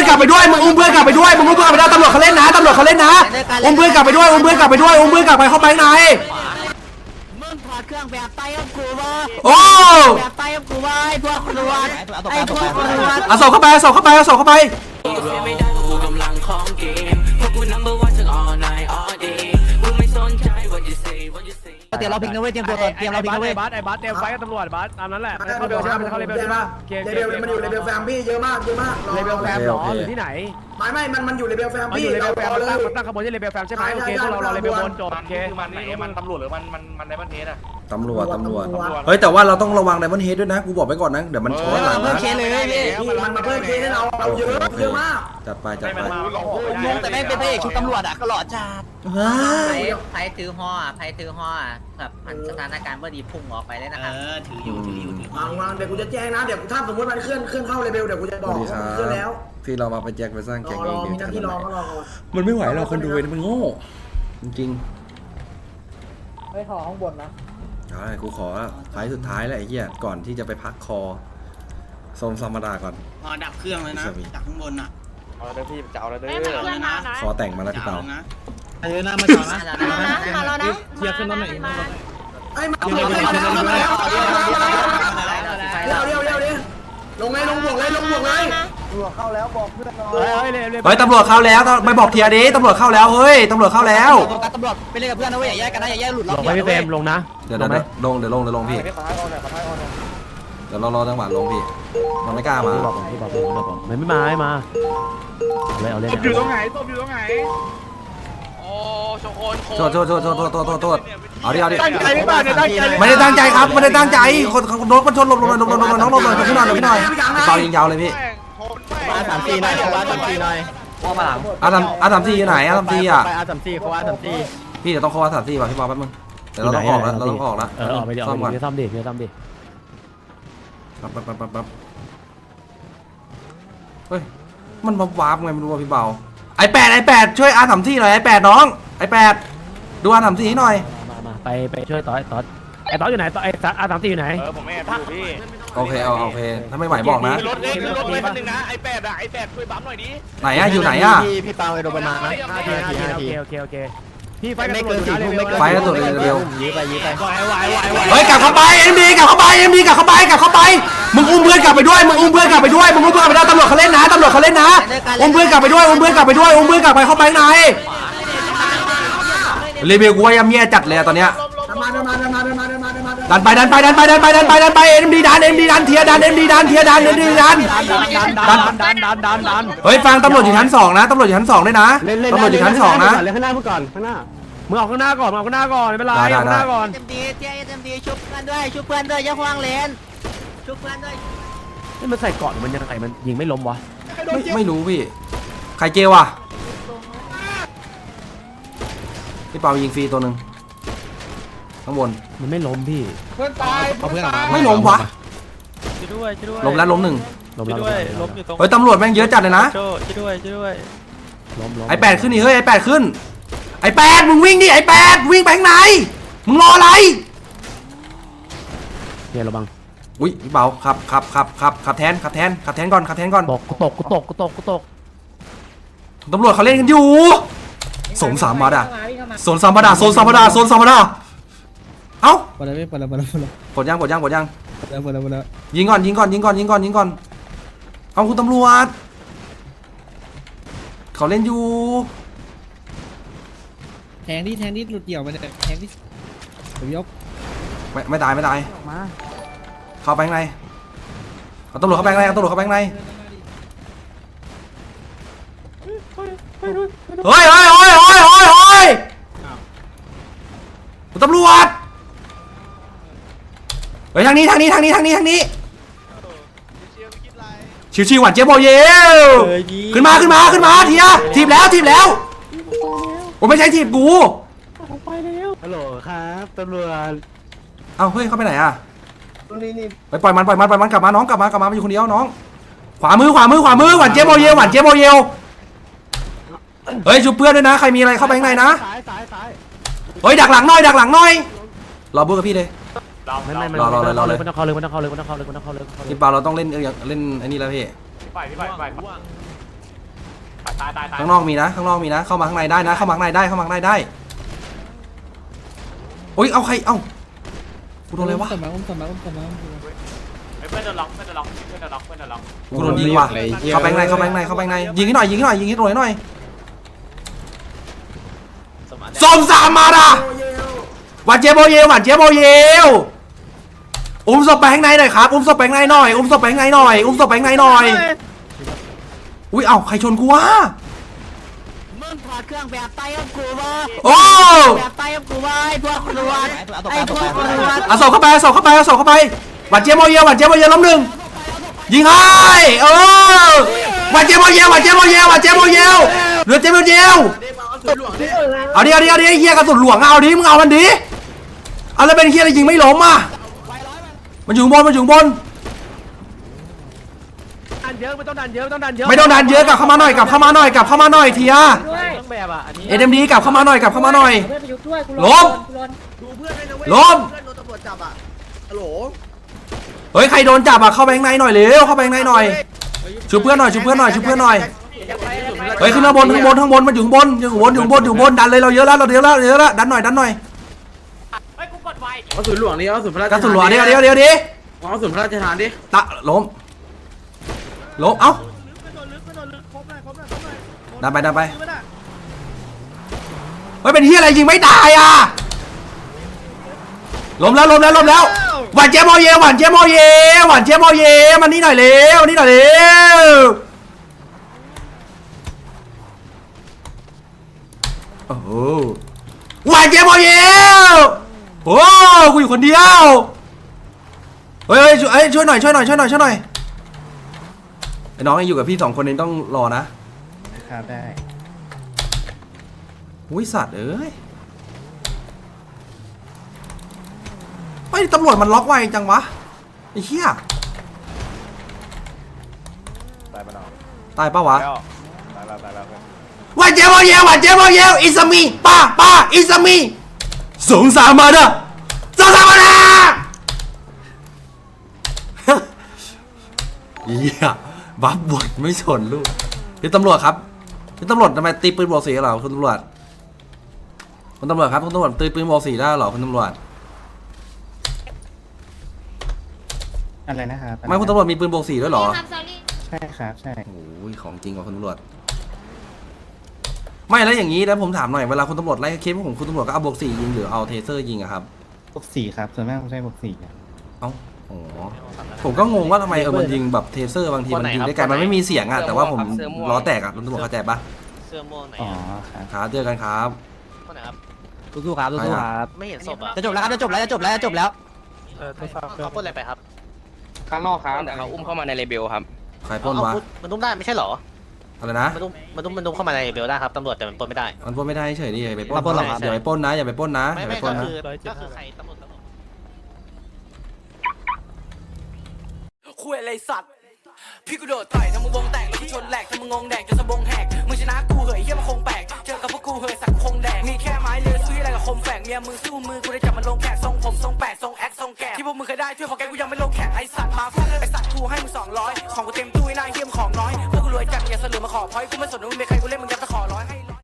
อนกลับไปด้วยมึงอุ้มเพื่อนกลับไปด้วยมึงอุ้มเพื่อนกลับไปด้วยตำรวจเขาเล่นนะตำรวจเขาเล่นนะอุ้มเพื่อนกลับไปด้วยอุ้มเพื่อนกลับไปด้วยอุ้มเพื่อนกลับไปเข้าไปข้างในมึงถอดเครื่องแบบไต้กับกูวะโอ้แบบไต้กับกูวะไอ้พวกตำรวจไอ้พวกตำรวจเอาศพเข้าไปเอาศพเข้าไปเอาศพเข้าไป เตรียมเราพิงนะเว้ยเตรียมตัวก่อนเตรียมเราพิงนะเว้ยบัสไอ้บัสเตรียมไฟกับตำรวจบัสตามนั้นแหละเข้าเบลใช่ไหมเข้าเลเบลใช่ไหมเกมเลเบลมันอยู่เลเบลแฟมพี่เยอะมากเยอะมากรอเลเบลแฟมหรอหรือที่ไหนไม่ไม่มันมันอยู่เลเบลแฟมมันอพี่ยู่เลเบเราลแฟมรอมันเลตั้งยมันตั้งขบวนที่เลเบลแฟมใช่ไหมโอเคพวกเรารอเลเบลบนจบโอเคคือมันไหนมันตำรวจหรือมันมันมันในประเทศอะ ตำรวจตำรวจ เฮ้ยแต่ว่าเราต้องระวังไดมอนเฮดด้วยนะ กูบอกไว้ก่อนนะ เดี๋ยวมันช้อนหลังเพิ่มนะเคสเลยพี่พี่มันมาเพิ่มเคสให้เราเราเยอะเยอะมากจัดไปจัดไม่ไปมันมาหลอกงงแต่แม่งเป็นพระเอกชุดตำรวจอะก็หล่อจัดเฮ้ยไพ่ถือห่อไพ่ถือห่อแบบมันสถานการณ์พอดีพุ่งออกไปเลยนะครับถืออยู่ถืออยู่ถือวางวางเดี๋ยวกูจะแจ้งนะเดี๋ยวถ้าสมมติมันเคลื่อนเคลื่อนเข้าเลเบลเดี๋ยวกูจะสบอวักสดีคว่ารัมันเคลื่อนแล้วบที่เรามาไปแจ็คไปสร้างรแก๊องเอรองมีหน้าที่รอก็รอก่อนมันไม่ไหวหรอกคนดูเนี่ยมันโง่จริงไม่ขอข้างบนนะๆ เอาละกูขอไฟล์สุดท้ายแล้วไอ้เหี้ยก่อนที่จะไปพักคอโซมธรรมดาก่อนอ๋อดับเครื่องเลยนะจากข้างบนอะเอาแล้วพี่จะเอาแล้วเด้อคอแต่งมาแล้วพี่เปาเออหน้ามาจอดนะเรานะเทียบขึ้นรถหน่อยไอ้มาเดี๋ยวเดี๋ยวเดี๋ยวเดี๋ยวเดี๋ยวเดี๋ยวลงเลยลงบวกเลยลงบวกเลย เฮ้ยเฮ้ยเลยเฮ้ยตำรวจเข้าแล้วไปบอกเทียดิตำรวจเข้าแล้วเฮ้ยตำรวจเข้าแล้วโฟกัสตำรวจไปเล่นกับเพื่อนนะเว้ยอย่าแยกกันนะอย่าแยกหลุดลเรางไปพี่เฟรมลงนะเดี๋ยวลงไหมเดี๋ยวลงเดี๋ยวลงเดี๋ยวลงพี่ขอท้ายออนหน่อยขอท้ายออนหน่อยเดี๋ยวรอรอจังหวะลงพี่มันไม่กล้ามาพี่บอกผมพี่บอกผมพี่บอกผมไม่ไม่มาไม่มาเอาเลยเอาเลยอยู่ตรงไหนตบอยู่ตรงไหนโอ้ชงโคนโคโทษโทษโทษโทษโทษโทษโทษโทษเอาดิเอาดิตั้งใจหรือเปล่าเนี่ยตั้งใจไม่ได้ตั้งใจครับไม่ได้ตั้งใจคนคนรถมันชนหลบหลบหลบหลบหลบน้องหลบหลบพี่หน่อยหลบพี่หน่อยพี่เปายิงยาวเลยพี่ อาสามสี่หน่อยอาสามสี่หน่อยว่ามาหลังอาทำอาทำซีอยู่ไหนอาทำซีอะไปอาสามสี่เขาอาสามสี่พี่เดี๋ยวต้องเข้าอาทำซีว่ะพี่เปาแป๊บนึงเดี๋ยวเราต้องออกแล้วเราต้องออกแล้วเออออกไปเดี๋ยวอซ่ออกมไปก่อนเดี๋ยวซ่อมดิเดี๋ยวซ่อมดิปั๊บปั๊บปั๊บปั๊บปั๊บเฮ้ยมันวับวับไงไม่รู้ว่าพี่เปาไอแปดไอแปดช่วยอาทำซีหน่อยไอแปดน้องไอแปดดูอาทำซีให้หน่อยมามาไปไปช่วยต่อต่อไอ้ต่ออยู่ไหนต่อไอ้อาสามสี่อยู่ไหนเออผมไม่แอบอยู่พี่ โอเคเอาโอเค ถ้าไม่ไหวบอกนะรถเลยรถเลยคันนึงนะไอแปดอะไอแปดช่วยบัมหน่อยดิไหนอะอยู่ไหนอะพี่พี่เปาไอ้โดนประมาณนะห้าทีห้าทีโอเคโอเคโอเคพี่ไฟไม่เกินสี่ทุ่มไม่เกินไฟแล้วตัวเร็วยื้อไปยื้อไปไหวไหวไหวไหวเฮ้ยกลับเข้าไปเอ็มดีกลับเข้าไปเอ็มดีกลับเข้าไปกลับเข้าไปมึงอุ้มเพื่อนกลับไปด้วยมึงอุ้มเพื่อนกลับไปด้วยมึงอุ้มเพื่อนกลับไปด้วยตำรวจเขาเล่นนะตำรวจเขาเล่นนะอุ้มเพื่อนกลับไปด้วยอุ้มเพื่อนกลับไปด้วยอุ้มเพื่อนกลับไปเข้าไปข้างในรีวิวกูว่าย่ำแย่จัดเลยอะตอนเนี้ยม ดินมาเดินมาเดินดันไปดันไปดันไปดันไปดันไปดันไปเอ็มดีดันเอ็มดีดันเทียดันเอ็มดีดันเทียดันเอ็มดีดันดันดันดันดันดันดันเฮ้ยฟังตำรวจอยู่ชั้นสองนะตำรวจอยู่ชั้นสองด้วยนะเล่นเล่นตำรวจอยู่ชั้นสองนะเล่นข้างหน้ามึงก่อนข้างหน้ามึงออกข้างหน้าก่อนมึงออกข้างหน้าก่อนไม่เป็นไรได้ได้ออกข้างหน้าก่อนเต็มดีเจ๊เต็มดีชุบเพื่อนด้วยชุบเพื่อนด้วยอย่าห่วงเลนชุบเพื่อนด้วยนี่มันใส่เกาะหรือมันยังไงมันยิงไม่ล้มวะไม่ไม่รู้พี่ใครเจวะพี่เปายิงฟรีตัวหนึ่ง ข้างบน มันไม่ล้มพี่เพื่อนตายเอาเพื่อนออกมาไม่ล้มวะ ช่วยด้วยช่วยด้วยล้มแล้วล้มหนึ่งล้มช่วยแล้วด้วยล้มอยู่ตรงเฮ้ยตำรวจแม่งเยอะจัดเลยนะ โจ้ช่วยด้วยช่วยด้วยล้มล้มไอแปดขึ้นนี่เฮ้ยไอแปดขึ้น ไอแปดมึงวิ่งดิไอแปดวิ่งไปข้างในมึงรออะไร เนี่ยระวังอุ้ยพี่เบาขับขับขับขับขับแทนขับแทนขับแทนก่อนขับแทนก่อนตกกูตกกูตกกูตกกูตกตำรวจเขาเล่นกันอยู่ สมสามมาดาโซนสามมาดาโซนสามมาดาโซนสามมาดา เอ้าปแล้วปแล้วปแล้วปแล้วกดยังกดยังกดยังปแล้วปแล้วปแล้วยิงก่อนยิงก่อนยิงก่อนยิงก่อนยิงก่อน เอาคุณตำรวจ เขาเล่นอยู่ แทงที่แทงที่หลุดเดี่ยวมาเนี่ยแทงที่ผมยกไม่ไม่ตายไม่ตายเข้าไปข้างในเอาตำรวจเข้าไปข้างในเอาตำรวจเข้าไปข้างในเฮ้ยเฮ้ยเฮ้ยเฮ้ยเฮ้ยเฮ้ยคุณตำรวจ เฮ้ยทางนี้ทางนี้ทางนี้ทางนี้ทางนี้ชิวๆหวานเจี๊ยบโบเยวขึ้นมาขึ้นมาขึ้นมาเทียทีบแล้วทีบแล้วผมไม่ใช่ทีบกูฮัลโหลครับตำรวจเอาเฮ้ยเข้าไปไหนอะไปปล่อยมันปล่อยมันปล่อยมันกลับมาน้องกลับมากลับมามันอยู่คนเดียวน้อง ขวามือขวามือขวามือหวานเจี๊ยบโบเยวหวานเจี๊ยบโบเยวเฮ้ยชุบเพื่อนด้วยนะใครมีอะไรเข้าไปข้างในนะซ้ายซ้ายซ้ายเฮ้ยดักหลังหน่อยดักหลังหน่อยรอบู๊กับพี่เลย ไม่ไม่ไม่รอรอเลยรอเลย มันต้องเข้าเลยมันต้องเข้าเลยมันต้องเข้าเลยมันต้องเข้าเลยมันต้องเข้าเลยพี่เปาเราต้องเล่นเล่นไอ้นี่แล้วพี่ ไปพี่ไปไปตายตายตายข้างนอกมีนะ ข้างนอกมีนะ เข้ามาข้างในได้นะ เข้ามาข้างในได้ เข้ามาข้างในได้ โอ้ยเอาใคร เอ้ากูโดนอะไรวะอุ้มศพมาอุ้มศพมาอุ้มศพมาอุ้มศพมาเพื่อนโดนล็อกเพื่อนโดนล็อกเพื่อนโดนล็อกเพื่อนโดนล็อกกูโดนยิงว่ะ เข้าไปข้างใน เข้าไปข้างใน เข้าไปข้างใน ยิงให้หน่อย ยิงให้หน่อย ยิงให้ตรงไหนหน่อยสมสามมาดะหวานเจี๊ยบโบเยลหวานเจี๊ยบโบเยล อุ้มศพไปข้างในหน่อยครับ อุ้มศพไปข้างในหน่อย อุ้มศพไปข้างในหน่อย อุ้มศพไปข้างในหน่อย อุ้ย เอ้า ใครชนกูวะ มึงถอดเครื่องแบบไต้กับกูบ่โอ้แบบไต้กับกูบ่ไอ้พวกตำรวจไอ้พวกตำรวจเอาศพเข้าไปเอาศพเข้าไปเอาศพเข้าไป หวานเจี๊ยบโบเยลหวานเจี๊ยบโบเยลล้มหนึ่งยิงให้เออหวานเจี๊ยบโบเยลหวานเจี๊ยบโบเยลหวานเจี๊ยบโบเยลเหลือเจี๊ยบโบเยลเอาดิเอาดิเอาดิไอ้เฮียกระสุนหลวงเอาดิ มึงเอามันดิเอาแล้วเป็นเฮียอะไรยิงไม่ล้มอะ มันอยู่ข้างบนมันอยู่ข้างบน ดันเยอะไม่ต้องดันเยอะไม่ต้องดันเยอะไม่ต้องดันเยอะกลับเข้ามาหน่อยกลับเข้ามาหน่อยกลับเข้ามาหน่อยเทียต้องแบบอะอันนี้เอ็มดีกลับเข้ามาหน่อยกลับเข้ามาหน่อยล้มล้ม เพื่อนโดนตำรวจจับอะฮัลโหลเฮ้ยใครโดนจับอะเข้าไปข้างในหน่อยเร็วเข้าไปข้างในหน่อยช่วยเพื่อนหน่อยช่วยเพื่อนหน่อยช่วยเพื่อนหน่อยเฮ้ยขึ้นข้างบนข้างบนข้างบนมันอยู่ข้างบนอยู่ข้างบนอยู่ข้างบนอยู่ข้างบนดันเลยเราเยอะแล้วเราเยอะแล้วเราเยอะแล้วดันหน่อยดันหน่อยเฮ้ยกูกดไว เอาศูนย์หลวงดิเอาศูนย์พระราชกระสุนหลวงเดี๋ยวเดี๋ยวเดี๋ยวดิเอาศูนย์พระราชทานดิตะล้มล้มเอ้าดันไปดันไปเฮ้ยเป็นที่อะไรยิงไม่ตายอะล้มแล้วล้มแล้วล้มแล้วหวานเจี๊ยบโมเยหวานเจี๊ยบโมเยหวานเจี๊ยบโมเยมานี่หน่อยเร็วมานี่หน่อยเร็วโอ้โหหวานเจี๊ยบโมเย โอ้กูอยู่คนเดียวเฮ้ยเฮ้ยช่วยเอ้ยช่วยหน่อยช่วยหน่อยช่วยหน่อยช่วยหน่อยไอ้น้องยังอยู่กับพี่สองคนนี้ต้องรอนะครับได้อุ้ยสัตว์เอ้ยไอ้ยตำรวจมันล็อกไวจังวะไอ้เหี้ยตายไปแล้วตายปะวะตายแล้วตายแล้ววันเจมอเยววันเจมอเยวอิสมีป้าป้าอิสมี สงสารมาเด้อสงสารมาเด้อเหี้ยบัฟบดไม่สนลูกพี่ตำรวจครับพี่ตำรวจทำไมตีปืนบอกสีเหรอคุณตำรวจคุณตำรวจครับคุณตำรวจตีปืนบอกสีได้เหรอคุณตำรวจอะไรนะครับไม่คุณตำรวจมีปืนบอกสีด้วยเหรอ ใช่ครับ ใช่โอ้ยของจริงกว่าคุณตำรวจ ไม่แล้วอย่างนี้แล้วผมถามหน่อยเวลาคุณตำรวจไล่เคสพวกผมคุณตำรวจก็เอาบอกสียิงหรือเอาเทเซอร์ยิงอะครับบวกสี่ครับส่วนมากผมใช้บวกสี่ครับเอ้าอ๋อผมก็งงว่าทำไมเออมันยิงแบบเทเซอร์บางทีมันยิงได้ไกลมันไม่มีเสียงอะแต่ว่าผมล้อแตกอะคุณตำรวจเข้าใจปะเสื้อม่วงไหนอ๋อครับครับเจอกันครับ คนไหนครับ สู้ๆครับสู้ๆครับไม่เห็นศพอะจะจบแล้วครับจะจบแล้วจะจบแล้วจะจบแล้วเออทดสอบเครื่องเขาปล้นอะไรไปครับข้างนอกครับแต่เขาอุ้มเข้ามาในเลเบลครับใครปล้นวะเอามันตุ้มได้ไม่ใช่เหรอ อะไรนะ มันตุ้มมันตุ้มมันตุ้มเข้ามาในเลเบลได้ครับตำรวจแต่มันปล้นไม่ได้ มันปล้นไม่ได้เฉยดิอย่าไปปล้นมาปล้นเหรอครับ อย่าไปปล้นนะอย่าไปปล้นนะอไม่ย่าไปไม่ปล้ก็นนะ คือก็คือใครตำรวจตำรวจ คุยอะไรสัตว์ พี่กูโดดต่อยทำมึงวงแตกแล้วกูชนแหลกทำมึงงงแดกจนสะบงแหกมึงชนะกูเหยเฮียมันคงแปลกเจอกับพวกกูเหยสักคงแดกมีแค่ไม้เลือซื้ออะไรกับคมแฝกเมียมึงสู้มือกูได้จับมันลงแขกทรงผมทรงแปดทรงแอคทรงแกะที่พวกมึงเคยได้ช่วยพอแกกูยังไม่ลงแขกไอสัตว์มาฟังไอสัตว์กูให้มึงสองร้อยของกูเต็มตู้ไอ้นายเฮีย มของน้อยพวกกูรวยจัดอย่าเสลือมาขอพอยกูไม่สนว่ามึงเป็นใครกูเล่นมึง